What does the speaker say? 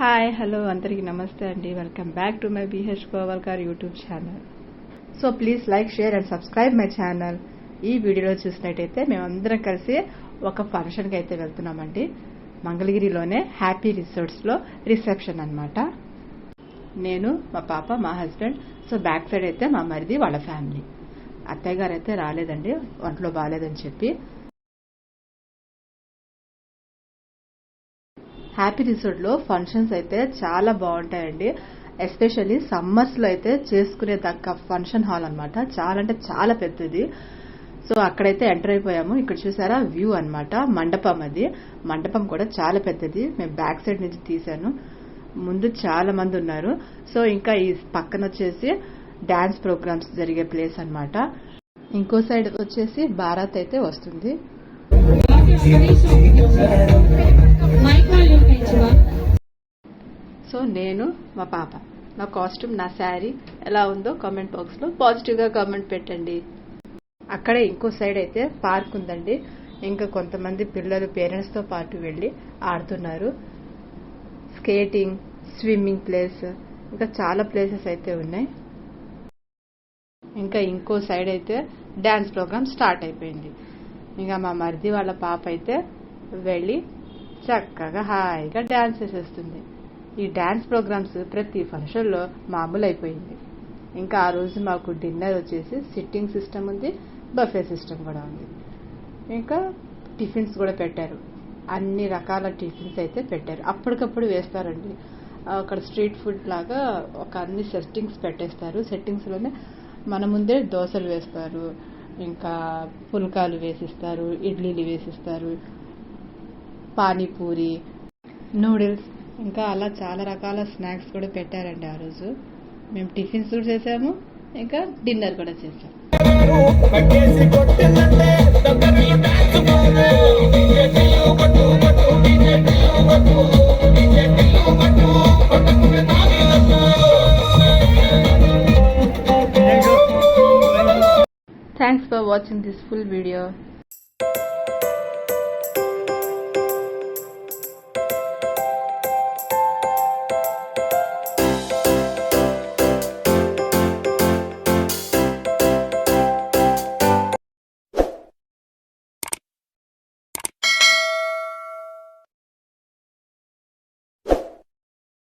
Hi hello అందరికీ నమస్తే అండి. Welcome back to my BH Gowalkar YouTube channel so please like share and subscribe my channel ఈ వీడియోలో చూసినట్టయితే మేమందరం కలిసి ఒక ఫంక్షన్కి అయితే వెళ్తున్నామండి. మంగళగిరిలోనే హ్యాపీ రిసార్ట్స్లో రిసెప్షన్ అనమాట నేను మా పాప మా హస్బెండ్ సో బ్యాక్ సైడ్ అయితే మా మరిది వాళ్ళ ఫ్యామిలీ అత్తయ్య గారు అయితే రాలేదండి ఒంట్లో బాగాలేదని చెప్పి. హ్యాపీ రిసార్ట్లో ఫంక్షన్స్ అయితే చాలా బాగుంటాయండి. ఎస్పెషల్లీ సమ్మర్స్లో అయితే చేసుకునే దక్క ఫంక్షన్ హాల్ అనమాట చాలా అంటే చాలా పెద్దది. సో అక్కడైతే ఎంటర్ అయిపోయాము. ఇక్కడ చూసారా? వ్యూ అనమాట మండపం అది. మండపం కూడా చాలా పెద్దది. మేము బ్యాక్ సైడ్ నుంచి తీసాను ముందు చాలా మంది ఉన్నారు. సో ఇంకా ఈ పక్కన వచ్చేసి డాన్స్ ప్రోగ్రామ్స్ జరిగే ప్లేస్ అనమాట ఇంకో సైడ్ వచ్చేసి భారత్ అయితే వస్తుంది. నేను మా పాప. నా కాస్ట్యూమ్ నా శారీ ఎలా ఉందో కామెంట్ బాక్స్లో పాజిటివ్గా కామెంట్ పెట్టండి. అక్కడే ఇంకో సైడ్ అయితే పార్క్ ఉందండి. ఇంకా కొంతమంది పిల్లలు పేరెంట్స్తో పాటు వెళ్ళి ఆడుతున్నారు. స్కేటింగ్ స్విమ్మింగ్ ప్లేస్ ఇంకా చాలా ప్లేసెస్ అయితే ఉన్నాయి. ఇంకా ఇంకో సైడ్ అయితే డ్యాన్స్ ప్రోగ్రామ్ స్టార్ట్ అయిపోయింది. ఇంకా మా మరిది వాళ్ళ పాప అయితే వెళ్ళి చక్కగా హాయిగా డ్యాన్స్ చేసేస్తుంది. ఈ డ్యాన్స్ ప్రోగ్రామ్స్ ప్రతి ఫంక్షన్లో మామూలు అయిపోయింది ఇంకా ఆ రోజు మాకు డిన్నర్ వచ్చేసి సిట్టింగ్ సిస్టమ్ ఉంది బఫే సిస్టమ్ కూడా ఉంది. ఇంకా టిఫిన్స్ కూడా పెట్టారు. అన్ని రకాల టిఫిన్స్ అయితే పెట్టారు. అప్పటికప్పుడు వేస్తారండి. అక్కడ స్ట్రీట్ ఫుడ్ లాగా ఒక అన్ని సెట్టింగ్స్ పెట్టేస్తారు. సెట్టింగ్స్లోనే మన ముందే దోశలు వేస్తారు ఇంకా పుల్కాలు వేసిస్తారు ఇడ్లీలు వేసిస్తారు పానీపూరి నూడిల్స్ ఇంకా అలా చాలా రకాల స్నాక్స్ కూడా పెట్టారండి ఆ రోజు. మేము టిఫిన్స్ కూడా చేసాము ఇంకా డిన్నర్ కూడా చేసాం. థ్యాంక్స్ ఫర్ దగ్గరలో దిస్ ఫుల్ వీడియో